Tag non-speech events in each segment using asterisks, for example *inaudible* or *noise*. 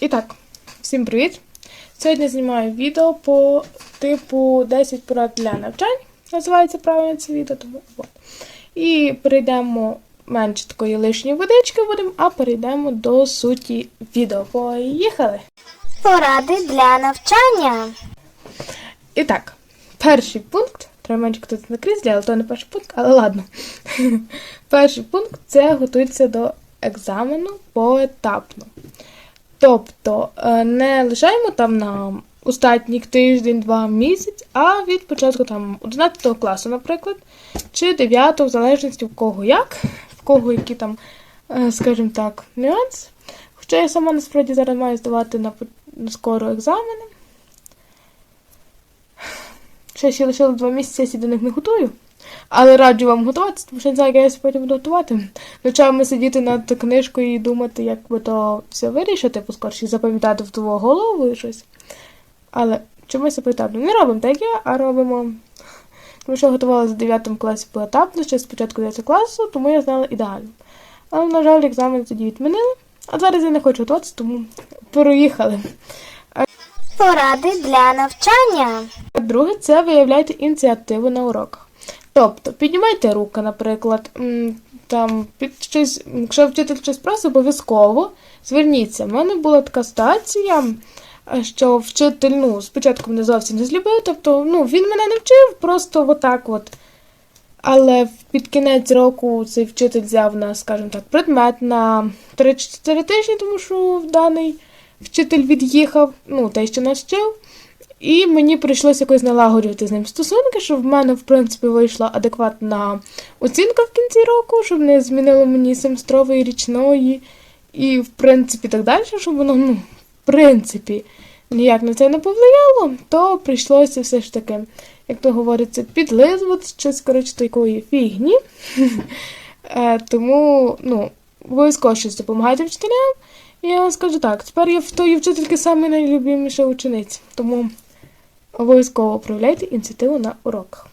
І так, всім привіт! Сьогодні знімаю відео по типу 10 порад для навчань. Називається правильно це відео, тому от. І перейдемо менше такої лишньої водички будемо, а перейдемо до суті відео. Поїхали! Поради для навчання. І так, перший пункт. Треба менше тут на кріслі, але то не перший пункт, але ладно. *laughs* перший пункт це готуйтеся до екзамену поетапно. Тобто е, не лишаємо там на остатній тиждень, два місяць, а від початку там 11 класу, наприклад, чи 9, в залежності в кого як, в кого які там, е, скажімо так, нюанси. Хоча я сама насправді зараз маю здавати на скоро екзамени. Ще ще лишило два місяці, я сі до них не готую. Але раджу вам готуватися, тому що не знаю, як я потім буду готувати. Ночами сидіти над книжкою і думати, як би то все вирішити, поскорше, запам'ятати в твою голову і щось. Але чомусь поетапно. Не робимо так я, а робимо. Тому що я готувалася в 9 класі поетапно, ще з початку 9 класу, тому я знала ідеально. Але, на жаль, екзамен тоді відмінили. А зараз я не хочу готуватися, тому проїхали. Поради для навчання. Друге, це виявляйте ініціативу на уроках. Тобто, піднімайте руки, наприклад, там, під щось, якщо вчитель щось просить, обов'язково зверніться. У мене була така ситуація, е, що вчитель ну, спочатку мене зовсім не злюбив, тобто ну, він мене не вчив, просто отак от. Але під кінець року цей вчитель взяв на, скажімо так, предмет на 3-4 тижні, тому що даний вчитель від'їхав, ну, той, що нас вчив. І мені прийшлося якось налагоджувати з ним стосунки, щоб в мене, в принципі, вийшла адекватна оцінка в кінці року, щоб не змінило мені семестрової, річної і, в принципі, так далі, щоб воно, ну, в принципі, ніяк на це не повлияло, то прийшлося все ж таки, як то говориться, підлизувати щось, коротше, такої фігні. *laughs* Е, Тому, ну, обов'язково щось допомагайте вчителям. Я вам скажу так, тепер я в тої вчительки найлюбіміша учениця. Тому обов'язково проявляйте ініціативу на уроках.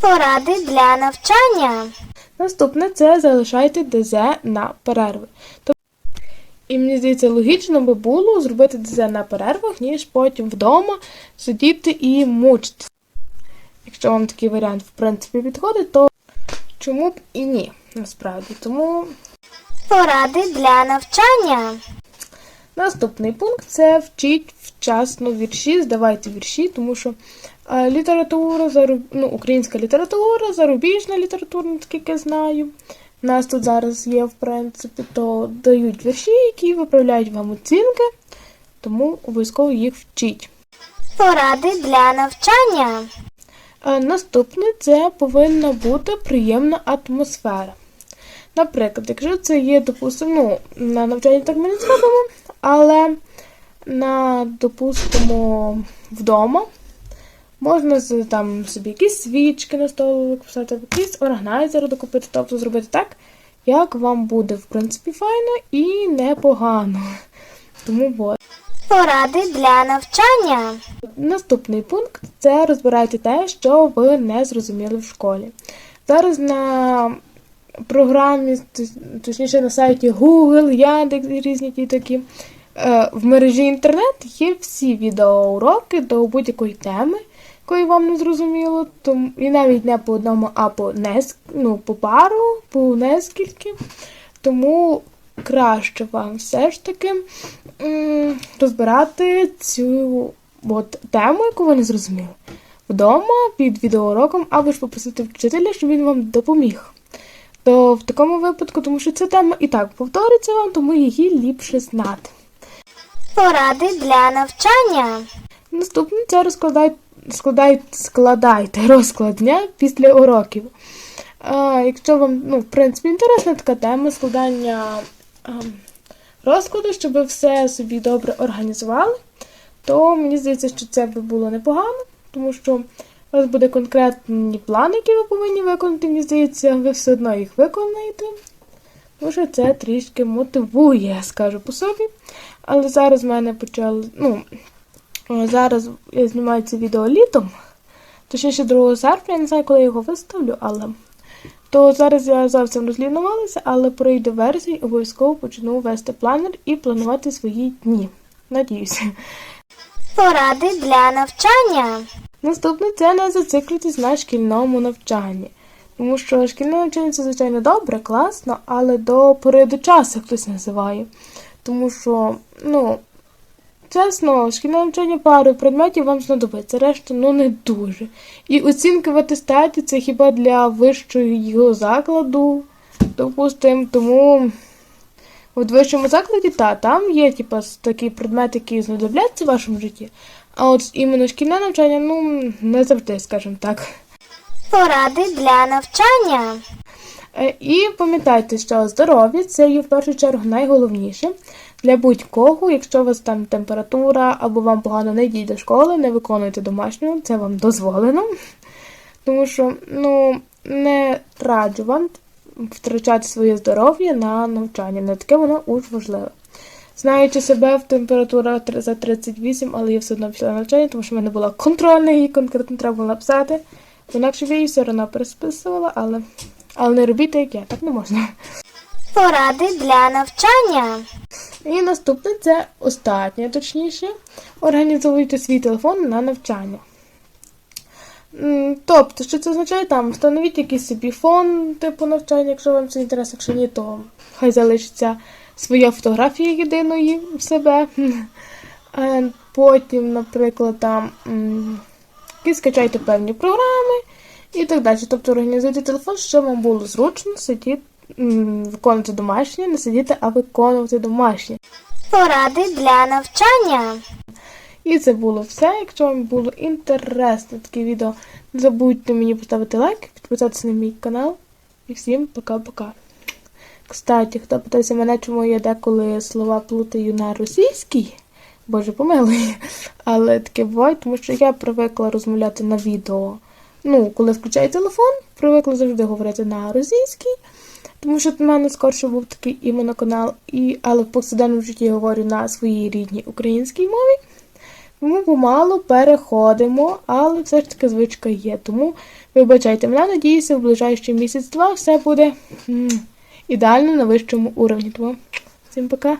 Поради для навчання. Наступне це залишайте ДЗ на перерви. І мені здається, логічно би було зробити ДЗ на перервах, ніж потім вдома сидіти і мучитися. Якщо вам такий варіант, в принципі, підходить, то чому б і ні, насправді. Тому Поради для навчання. Наступний пункт це вчіть вчасно вірші, здавайте вірші, тому що е, література, ну, українська література, зарубіжна література, наскільки я знаю. У нас тут зараз є, в принципі, то дають вірші, які виправляють вам оцінки, тому обов'язково їх вчіть. Поради для навчання. Е, Наступне це повинна бути приємна атмосфера. Наприклад, якщо це є, допустимо, ну, на навчанні так ми не зробимо, але на, допустимо, вдома можна там собі якісь свічки на столу писати, якийсь органайзер докупити, тобто зробити так, як вам буде, в принципі, файно і непогано. *laughs* Тому от. Поради для навчання. Наступний пункт це розбирайте те, що ви не зрозуміли в школі. Зараз на програмі, точніше на сайті Google, Яндекс і різні ті такі. е, В мережі інтернет є всі відеоуроки до будь-якої теми, якої вам не зрозуміло. Тому, і навіть не по одному, а по, неск, ну, по пару, по нескільки. Тому краще вам все ж таки розбирати цю от, тему, яку ви не зрозуміли. Вдома під відеоуроком, або ж попросити вчителя, щоб він вам допоміг. То в такому випадку, тому що ця тема і так повториться вам, тому її ліпше знати. Поради для навчання. Наступне це розкладай, складай, складайте розклад дня після уроків. А, якщо вам, ну, в принципі, інтересна така тема складання ем, розкладу, щоб ви все собі добре організували, то мені здається, що це би було непогано, тому що у вас буде конкретні плани, які ви повинні виконати. Мені здається, ви все одно їх виконаєте. Що це трішки мотивує, скажу по собі. Але зараз в мене почали. Ну, зараз я знімаю це відео літом. Точніше 2 серпня, я не знаю, коли я його виставлю, але то зараз я зовсім розлінувалася, але пройде версій, обов'язково почну вести планер і планувати свої дні. Надіюся. Поради для навчання. Наступне це не зациклюйтесь на шкільному навчанні. Тому що шкільне навчання це, звичайно, добре, класно, але до пори до часу хтось називає. Тому що, ну, чесно, шкільне навчання пару предметів вам знадобиться, решта ну не дуже. І оцінки в атестаті це хіба для вищого закладу, допустимо, тому. От в вищому закладі, та, там є типа, такі предмети, які знадобляться в вашому житті. А от іменно шкільне навчання, ну, не завжди, скажімо так. Поради для навчання. Е, І пам'ятайте, що здоров'я це є в першу чергу найголовніше для будь-кого. Якщо у вас там температура або вам погано не йдіть до школи, не виконуйте домашнього, це вам дозволено. Тому що ну, не раджу вам втрачати своє здоров'я на навчання. Не таке воно уж важливе. Знаючи себе в температура за 38, але я все одно пішла на навчання, тому що в мене була контрольна, її конкретно треба було написати. Інакше я її все одно пересписувала, але, але не робіть як я, так не можна. Поради для навчання. І наступне це останнє, точніше, організовуйте свій телефон на навчання. Тобто, що це означає там? Встановіть якийсь собі фон, типу навчання, якщо вам це інтерес, якщо ні, то хай залишиться своя фотографія єдиної в себе. Е, Потім, наприклад, там якісь скачайте певні програми і так далі. Тобто організуйте телефон, щоб вам було зручно сидіти, виконувати домашнє, не сидіти, а виконувати домашнє. Поради для навчання. І це було все. Якщо вам було інтересно таке відео, не забудьте мені поставити лайк, підписатися на мій канал. І всім пока-пока. Кстати, хто питається мене, чому я деколи слова плутаю на російській, боже помилуй, але таке буває, тому що я привикла розмовляти на відео. Ну, коли включаю телефон, привикла завжди говорити на російській, тому що в мене скорше був такий іменно канал, і, але в повсякденному житті я говорю на своїй рідній українській мові. Тому помалу переходимо, але все ж таки звичка є. Тому вибачайте мене, надіюся, в ближайший місяць-два все буде ідеально на вищому уровні. Тому всім пока.